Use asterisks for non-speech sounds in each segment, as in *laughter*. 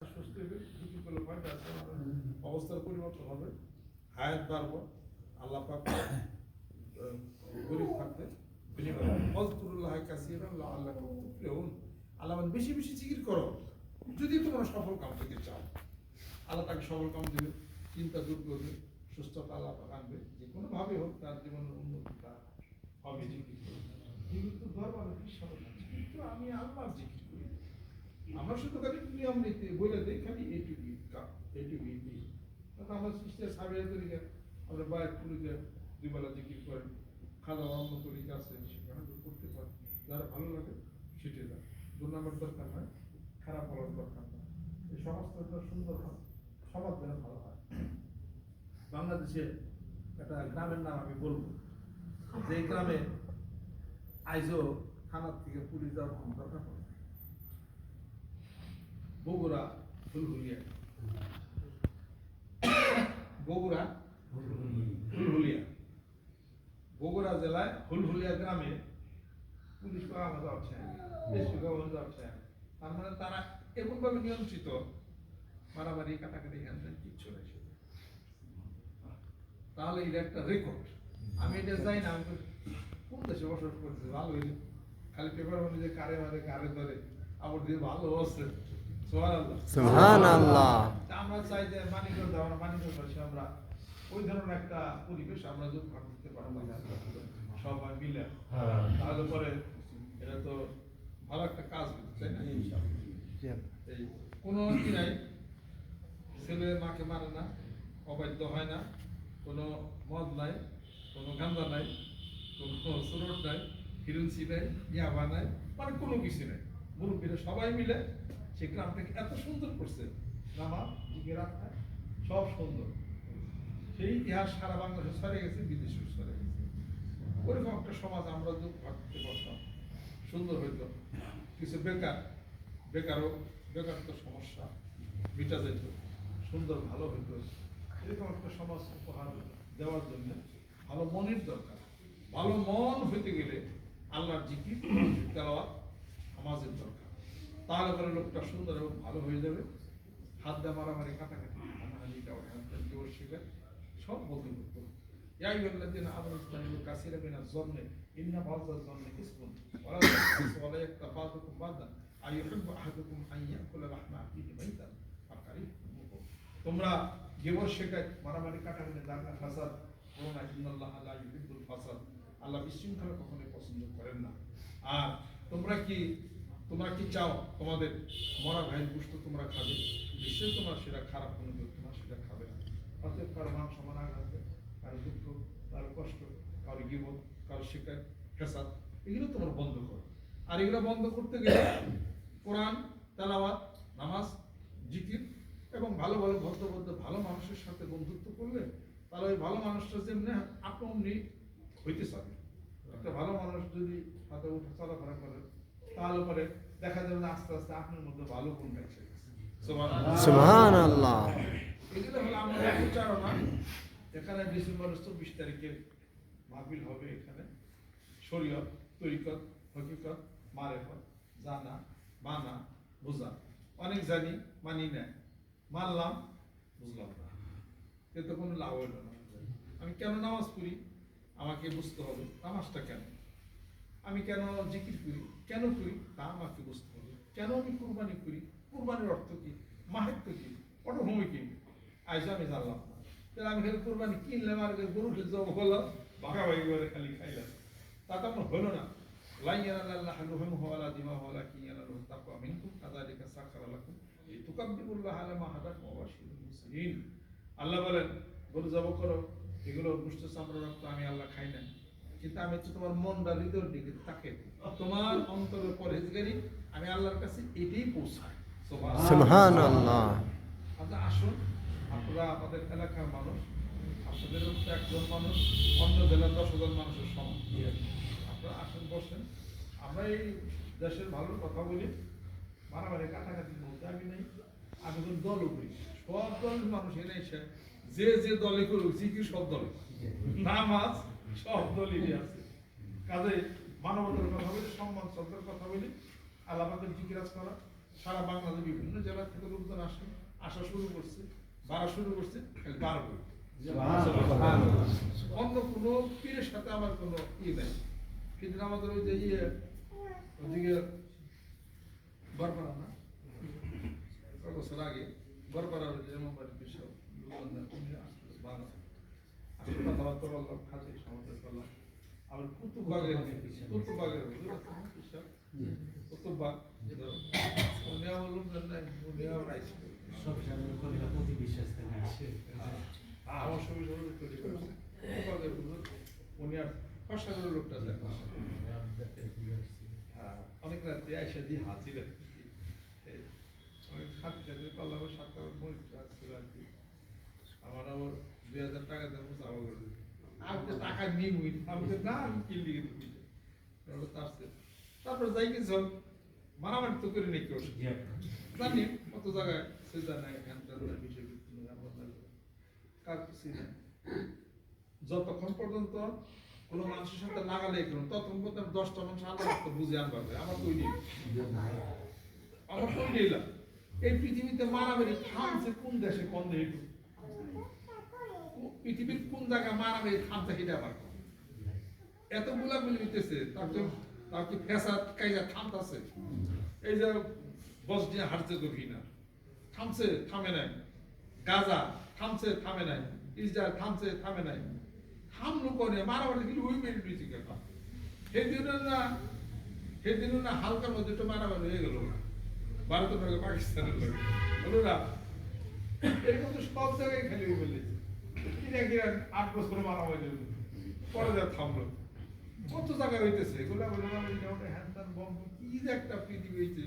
সুস্থ হবে ঝুঁকি পেলে ভয়টা অবস্থার পরিবর্তন হবে। হায়াত বাড়বো, আল্লাহ পাক গরিব থাকলে মজদুরুল্লাহ কাসিরা আল্লাহ আল্লাহ তুফলিহুন আল্লাহ বেশি বেশি জিকির করো। যদি তোমরা সফল কাম থেকে চাও, আল্লাহ তাকে কাম দেবে। চিন্তা দূর করবে, সুস্থতা আল্লাহ পাক যে কোনো ভাবে হোক, তার জীবনের উন্নতিটা হবে, জিকির করে। জিকির তো দরবারে কি সফল কিন্তু আমি আমরা শুধু খালি নিয়ম নীতি বলে দিই, খালি এইটুকু এইটুকু দিই আমরা সিস্টার সাবিয়া তরিকা আমরা বাইরে পুরীতে দুই বেলা জিকির করেন খাওয়া দাওয়া অন্য তরিকা আছে সেখানে করতে পারে। যারা ভালো লাগে, সেটে যায় দুর্নামের দরকার নয়, খারাপ হওয়ার দরকার নয়। এই সমাজটা সুন্দর হয়, সমাজ যেন ভালো হয়। বাংলাদেশে একটা গ্রামের নাম আমি বলব। যে গ্রামে আইজও থানার থেকে পুলিশ যাওয়ার না। বগুড়া ফুলহুলিয়া। বগুড়া ফুলহুলিয়া। বগুড়া জেলায় ফুলহুলিয়া গ্রামে পুলিশ পাওয়া যাচ্ছে বেশি যাচ্ছে। তার মানে তারা এমন ভাবে নিয়ন্ত্রিত মারামারি কাটাকাটি হ্যান ত্যান কিচ্ছু নেই তাহলে এটা একটা রেকর্ড আমি এটা যাই না, আমি কোন দেশে বসবাস করতেছি ভালো হইলে খালি পেপার যে কারে মারে, কারে ধরে, আবার দিয়ে ভালো আছে সুবহানাল্লাহ। আমরা চাই যে মানিকগঞ্জ আমরা মানিকগঞ্জ আমরা ওই ধরনের একটা পরিবেশ আমরা যদি করতে পারব সবাই মিলে। তাহলে পরে এটা তো ভালো একটা কাজ তাই না? এই কোনো কি নাই ছেলে মাকে মারে না অবাধ্য হয় না কোনো মদ নাই কোনো গান্দা নাই কোনো সুরট নাই হিরুনসি নাই ইয়াবা নাই মানে কোনো কিছু নাই। মুরব্বীরা সবাই মিলে সে গ্রামটাকে এত সুন্দর করছে। দিকে রাখা সব সুন্দর। সেই ইতিহাস সারা বাংলাদেশে সরে গেছে বিদেশে সরে গেছে। ওরকম একটা সমাজ আমরা ভাবতে পারতাম, সুন্দর হইতো। কিছু বেকার, বেকারও, বেকারত্ব সমস্যা, মিটা যেত, সুন্দর, ভালো হইতো। এরকম একটা সমাজ উপহার দেওয়ার জন্য ভালো মনের দরকার। ভালো মন হইতে গেলে আল্লাহর জিকির, তেলাওয়াত সমাজের দরকার। তাহলে পরে লোকটা সুন্দর এবং ভালো হয়ে যাবে। হাত দিয়ে মারামারি কাটাকাটি হানাহানিটা জোর শিকার সব বলতে করতে ইয়াই বললেন যে আমার কাছে জন্মে ইন্না জন্মে বলে একটা বাদা আহাদুকুম আইয়া কুলা রাহমা তোমরা জীবন শেখায় মারামারি কাটাকাটি, দাঙ্গা, ফাসাদ করোনা ইন্নাল্লাহ ফাসাদ। আল্লাহ বিশৃঙ্খলা কখনোই পছন্দ করেন না। আর তোমরা কি তোমরা কি চাও তোমাদের মরা ভাইয়ের গোষ্ঠ তোমরা খাবে? নিশ্চয়ই তোমরা সেটা খারাপ করো তোমরা সেটা খাবে না। অতএব কারও মান সমান আঘাতে কারও দুঃখ, কারও কষ্ট, কারও গিবত, কারও শিকার ফেসাদ এগুলো তোমরা বন্ধ করো। আর এগুলো বন্ধ করতে গেলে কোরআন, তেলাওয়াত, নামাজ, জিকির এবং ভালো ভালো ভদ্রভদ্র ভালো মানুষের সাথে বন্ধুত্ব করলে তাহলে ওই ভালো মানুষটা যেমনি আপনি হইতে চাবে। একটা ভালো মানুষ যদি হাতে উঠে চলাফেরা করে তাহলে পরে দেখা যাবে না আস্তে আস্তে আপনার মধ্যে ভালো গুণ গেছে। সুবহানাল্লাহ। সুবহানাল্লাহ। এগুলো হলো আমাদের প্রচারণা এখানে ডিসেম্বর চব্বিশ তারিখে মাহফিল হবে এখানে। শরীয়ত তরিকত হকিকত মারেফত জানা মানা বোঝা। অনেক জানি মানি না মানলাম বুঝলাম না। এতে কোনো লাভ হলো না। আমি কেন নামাজ পড়ি? আমাকে বুঝতে হবে। নামাজটা কেন? আমি কেন জিকির করি? কেন করি? তা আমাকে বুঝতে হবে। কেন আমি কুরবানি করি? কুরবানির অর্থ কি? মাহাত্ম কি? পটভূমি কি? আজ আমি জানলাম তাহলে আমি খালি কুরবানি কিনলাম আর গরু জব হলো। ভাগাভাগি করে খালি খাইলাম। তা তো আমার হলো না। আল্লাহ দিমা মা বলেন, গরু জব করো। এগুলো গোষ্ঠ চামড়া রক্ত আমি আল্লাহ খাই না কিন্তু আমি তো তোমার মনটা হৃদয়ের দিকে তাকে তোমার অন্তরের পরহেজগারি আমি আল্লাহর কাছে এটাই পৌঁছাই। আচ্ছা আসুন। আপনারা আমাদের এলাকার মানুষ আপনাদেরও তো একজন মানুষ অন্য জেলার দশ হাজার মানুষের সমান। আপনারা আসুন বসেন। আমরা এই দেশের ভালোর কথা বলি মারামারি কাটাকাটি বলতে আমি নেই। আমি কোন দলও করি। সব দলের মানুষ এনে এসে যে যে দলে করুক কি সব দলে। নামাজ সব দলেরই আছে। কাজে মানবতার কথা বলি সম্মান শ্রদ্ধার কথা বলি আমাদের জিজ্ঞাসা করা। সারা বাংলাদেশ বিভিন্ন জেলা থেকে লোকজন আসে আসা শুরু করছে বাড়া শুরু করছে বাড়বে অন্য কোনো পীরের সাথে আমার কোনো ই নেই। কিন্তু আমাদের ওই যে ইয়ে ওদিকে বরপাড়া না? কয়েক বছর আগে? বরপাড়ার যে মোবাইল কথাবার্তা বললাম খাতে সমাধান করলাম আবার কুতুবাগের কুতুবাগের কুতুবাগ উনিও বললাম যে না উনিও রাইছে আমার সঙ্গে সঙ্গে তৈরি করেছে কুতুবাগের হুজুর, উনি আর কষ্ট করে লোকটা দেখেন হ্যাঁ, অনেক রাত্রে আইসা দিয়ে হাজির অনেক সাতটা দিয়ে পারলাম সাতটা মরিচা ছিল আর কি। আমার আবার দুই হাজার টাকা দেবো চাওয়া করে আমি তো টাকা নিবই আমি তো না আমি কি লিখে দিবি ওটা তার চেয়ে। তারপরে যাই কিছু মারামারি তো করে নেই কেউ। জানি কত জায়গায় সে জানে না। যতক্ষণ পর্যন্ত কোনো মানুষের সাথে লাগালে কোনো ততক্ষণ পর্যন্ত দশটা মানুষ রাস্তা বুঝে আনবার আমার তো ওই নেই? আমার তো ওই নেই এই পৃথিবীতে মারামারি থামছে কোন দেশে কোন দেশে? পৃথিবীর কোন জায়গায় মারামারি থামছে সেটা আমার কথা। এত গুলাগুলি হইতেছে, তার তো তার কি ফেসাদ কাইজা থামতাছে। এই যে বসনিয়া হার্জেগোভিনা থামছে, থামে নাই। গাজা থামছে, থামে নাই। ইসরায়েল থামছে, থামে নাই। থামলো করে মারামারি কিন্তু ওই মেরে দিয়েছে কেন সেদিনও না সেদিনও না হালকার মধ্যে একটু মারামারি হয়ে গেল। ভারতের লোক পাকিস্তানের লোক। হলো না, এরকম তো সব জায়গায় খালি হয়ে ফেলেছে কিনা আট বছর মারামারি। পরে যা থামলো। কত জায়গায় হইতেছে? গোলা গোলা ওটা হ্যান ত্যান বম্ব কি যে একটা পৃথিবী হয়েছে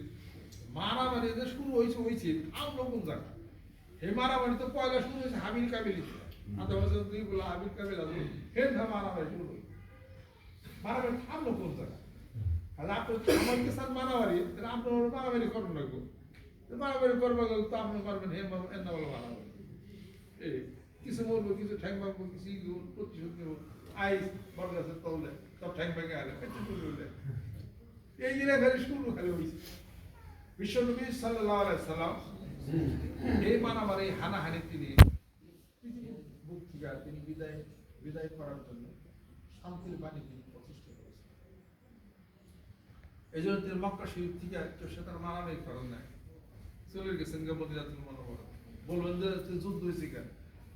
মারামারি যে শুরু হয়েছে হয়েছে থামলো কোন জায়গা? এই মারামারি তো পয়লা শুরু হয়েছে হাবিল কাবিল। আধা বছর দুই বলা হাবিল কাবিল হেন মারামারি শুরু হয়েছে মারামারি থামলো কোন জায়গা? আর আপনি আমার কে সাথে মারামারি, তাহলে আপনি মারামারি করুন না গো। মারামারি করব গেলে তো আপনি করবেন, হে বাবু এন্না বলো মারামারি। এই কিছু বলব, কিছু ঠ্যাং ভাঙবো কিছু ই প্রতিশোধ নেব। আইস বড় গাছের তললে, সব ঠ্যাং ভেঙে আলে এই জিনিস খালি শুরু, খালি হয়েছে বিশ্বনবী সাল্লাহ সাল্লাম, এই মানামার এই হানাহানি তিনি বুক থেকে তিনি বিদায় বিদায় করার জন্য শান্তির বাণী তিনি প্রতিষ্ঠা করেছেন। এই জন্য তিনি মক্কা শরীফ থেকে কেউ সে তার মারামারি করেন নাই। চলে গেছেন গে মদিনাতুল মনোবর। বলবেন যে যুদ্ধ হয়েছে কেন?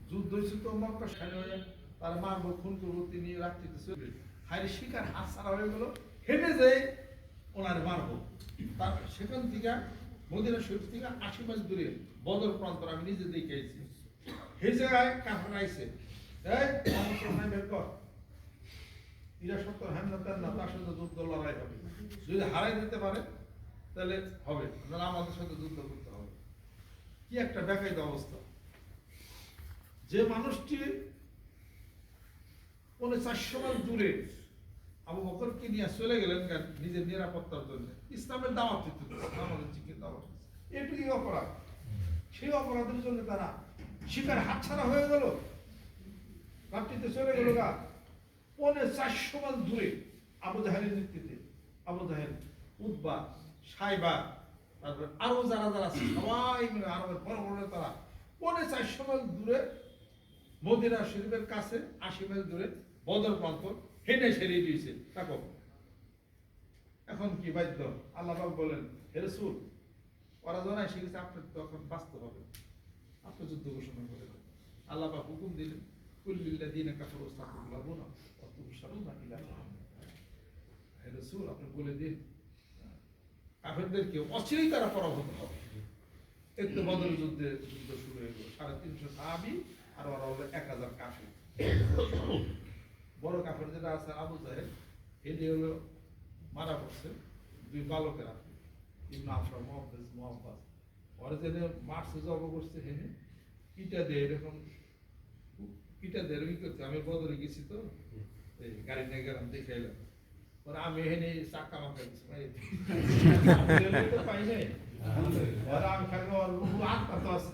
যুদ্ধ হয়েছে তো মক্কা সাইড হয়ে তার মারবো খুন করব তিনি চলে হাইরে শিকার হাত ছাড়া হয়ে গেল, হেঁটে যে ওনার মারবো তার সেখান থেকে, মদিনা শরীফ থেকে আশি মাস দূরে বদর প্রান্তর আমি নিজে দেখে আইছি। জায়গায় বের কর। এরা সত্তর হ্যান না, তার সাথে যুদ্ধ, লড়াই হবে। যদি হারাই দিতে পারে, তাহলে হবে। আমাদের সাথে যুদ্ধ করতে হবে। কি একটা বেকায়িত অবস্থা। যে মানুষটি পৌনে চারশো মাইল দূরে আবু বকরকে নিয়ে চলে গেলেন নিজের নিরাপত্তার জন্য। ইসলামের দাওয়াত দিতে আমাদের চিকিৎসা দাওয়াত এটুকুই অপরাধ? সেই অপরাধের জন্য তারা শিকার হাতছাড়া হয়ে গেল। রাত্রিতে চলে গেল গা। পৌনে চারশো মাইল দূরে আবু জাহেলের নেতৃত্বে, আবু জাহেল উদ্বা সাইবা, তারপরে আরও যারা যারা সবাই মিলে আরবের বড় বড় তারা পৌনে চারশো মাইল দূরে মদিনা শরীফের কাছে আশি মাইল দূরে বদর প্রান্ত হেনে সেরিয়ে দিয়েছে। তাকো এখন কি বাধ্য? আল্লাহ বলেন, হে রসুল, ওরা জানায় শিখেছে আপনার তখন বাঁচতে হবে। আপনি যুদ্ধ ঘোষণা করে দেন। আল্লাহ পাক হুকুম দিলেন কুল্লিল্লা দিনে ওস্তাকুল লাগুনা অত হে রসুল, আপনি বলে দিন, কাফেরদেরকে অচিরেই তারা পরাভূত হবে। একটু বদল যুদ্ধে যুদ্ধ শুরু হয়ে গেল। সাড়ে তিনশো সাহাবি আর ওরা হলো এক হাজার কাফের। বড় কাফের যেটা আছে আবু জাহেল এটি হলো মারা পড়ছে দুই বালকেরা ইবনে আফরা ওরা যেন মারছে জব করছে হেনে ইটা দিয়ে এরকম ইটা দিয়ে এরকম করছে। আমি বদলে গেছি তো। এই গাড়ি নিয়ে গেলাম দেখে এলাম। পরে আমি হেনে চাকা মাখা দিচ্ছি ভাই। *laughs* পাই নাই। ওরা আমি খালি ওর আত্মা তো আছে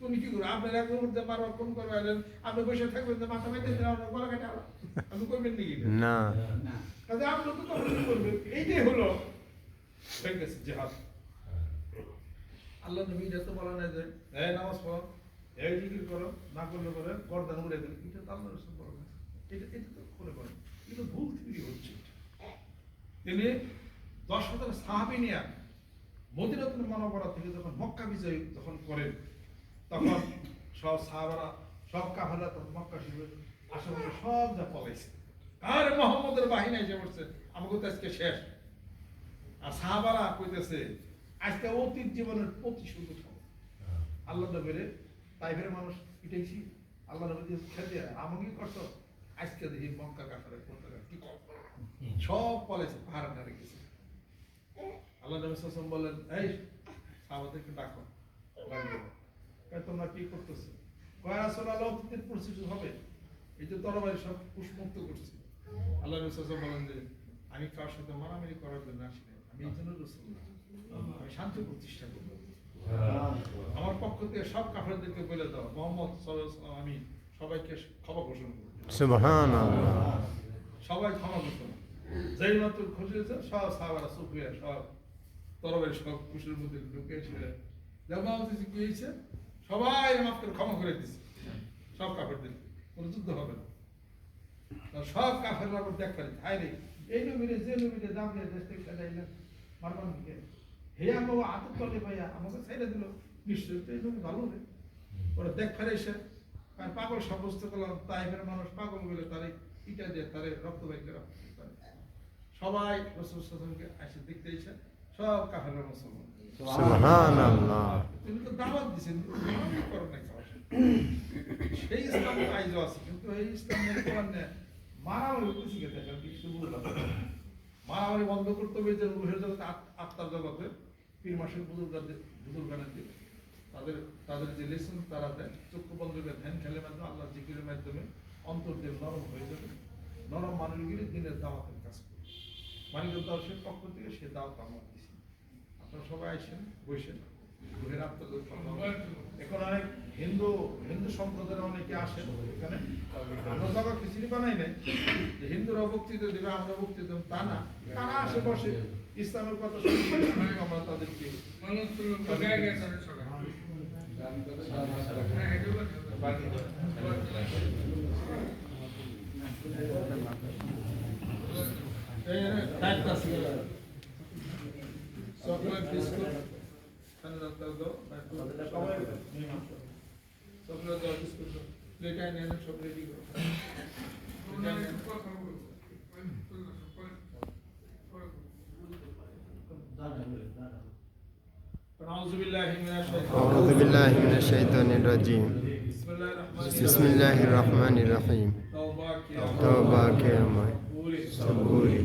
তুমি কি করো? আপনার এক উমুর দিয়ে মারবার খুন করবে আপনি বসে থাকবেন যে মাথা মেটে দিলে আপনার গলা কেটে আপনি করবেন নাকি না। কাজে আপনি তো তখন করবেন? এইটাই হলো হয়ে গেছে জেহাদ। আল্লাহ নবী এটা তো বলা নাই যে এই নামাজ পড়ো। এই জিকির করো। না করলে করে গর্দান উড়ে দিল এটা তো আল্লাহ রসুল বলা এটা এটা তো করে করেন কিন্তু ভুল তৈরি হচ্ছে তিনি দশ হাজার সাহাবি নিয়ে মদিনাতুল মানবরা থেকে যখন মক্কা বিজয় যখন করেন তখন সব সাহাবারা, সব কাফেররা তখন মক্কা শিবে আশেপাশে সব যা পলাইছে। আরে মোহাম্মদের বাহিনী এসে পড়ছে? আমাকে তো আজকে শেষ। আর সাহাবারা কইতেছে, আজকে অতীত জীবনের প্রতিশোধ উঠাবো আল্লাহ নবীরে তাইফের মানুষ পিটাইছি। আল্লাহ নবী খেতে আমাকে করছ? আজকে দেখি মক্কা কাফের কি সব পলাইছে ধারে গেছে। আল্লাহ নবী সাল্লাম বলেন এই সাহাবাদেরকে ডাকো তোমরা কি করতেছো? কয় আল্লাহ অতীতের হবে? এই যে তরবারি সব করছি। আল্লাহ সাল্লাম বলেন যে আমি কার সাথে মারামারি করার জন্য আসি আমি এই জন্য রসুল আমি শান্তি প্রতিষ্ঠা করব। আমার পক্ষ থেকে সব কাফেরদেরকে বলে দাও মোহাম্মদ আমি সবাইকে ক্ষমা ঘোষণা করব সবাই ক্ষমা ঘোষণা যেই মাত্র খুশি হয়েছে সব সাহাবারা চুপ হয়ে সব তরবারি সব খুশির মধ্যে ঢুকে যেমন হচ্ছে কি হয়েছে? সবাই মাত্র ক্ষমা করে দিছে। সব কাফেরদের। কোনো যুদ্ধ হবে না। সব কাফের আবার দেখ করে। হাই রে এই নবীরে, যে নবীরে দাম দিয়ে দেশ থেকে যাইলেন মারবান দিকে হে আমাকে আতক তলে ভাইয়া, আমাকে ছেড়ে দিল। নিশ্চয়ই তো এই ভালো রে ওরা দেখ ফেরে এসে আর পাগল সাব্যস্ত করলাম তাইফের মানুষ পাগল বলে তারে ইটা দিয়ে তারে রক্ত বাইকে রক্ত দিয়ে সবাই রসুল এসে দেখতে এসে সব কাফের মুসলমান। তিনি। সেই আছে, কিন্তু মারামারি বন্ধ করতে হবে, যে রুহের জগতে আত্মার জগতে, পীর মাসের বুজুর্গানের দিকে। তাদের তাদের যে লেসন তারা দেয়, চক্ষু বন্ধ করে ধ্যান খেলের মাধ্যমে আল্লাহ জিকিরের মাধ্যমে অন্তর নরম হয়ে যাবে। নরম মানুষগুলি দিনের দাওয়াতের কাজ করবে মানিক দাওসের পক্ষ থেকে সে দাওয়াত আমরা। আপনারা সবাই আসেন বসেন। রুহের আত্মযোগ এখন অনেক হিন্দু হিন্দু সম্প্রদায়ের অনেকে আসেন এখানে। আমরা তখন খিচুড়ি বানাই নাই। হিন্দুরা বক্তৃতা দেবে, আমরা বক্তৃতা তা না। তারা বসে ইসলামের কথা শুনে আমরা তাদেরকে এই এনে দায়িত্ব আছে أعوذ بالله من الشيطان الرجيم. بسم الله الرحمن الرحيم. توبة كرامة صبوري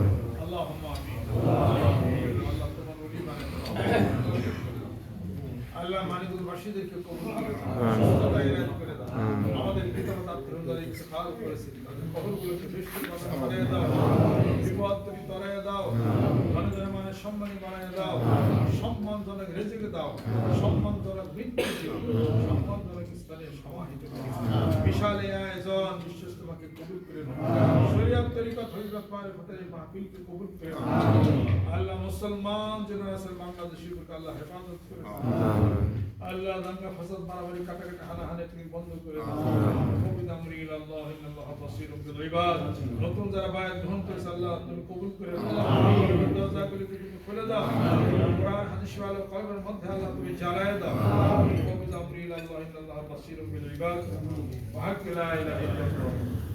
মানিকুল বাসীদেরকে কবুল করে দাও বিপদ তুমি তরাইয়া দাও ধনে মানে সম্মানজনক রেজেকে দাও সম্মানজনক সম্মানজনক স্থানে সমাহিত করো। বিশাল এই আয়োজন বিশ্বস্ত তোমাকে কবুল করে নাও শরীয়ত তরিকত হযরত পারে ফতে মাহফিলকে কবুল করে নাও আল্লাহ মুসলমান যেন আছে বাংলাদেশের উপর আল্লাহ হেফাজত করে নাও আল্লাহ দাঙ্গা ফাসাদ মারামারি কাটাকাটি হানাহানি থেকে বন্ধ করে দাও কবিতা আমরি ইলাল্লাহ ইন্নাল্লাহ বাসীরুম বিল ইবাদ নতুন যারা বায়াত গ্রহণ করেছে আল্লাহ তুমি কবুল করে নাও দরজাগুলিকে তুমি খুলে দাও কোরআন হাদিস ওয়ালা কলমের মধ্যে আল্লাহ তুমি জ্বালায় দাও কবিজ আমরি ইল্লাল্লাহ ইন্নাল্লাহ বাসীরুম বিল ইবাদ ওয়া হাক্কা লা ইলাহা ইল্লাল্লাহ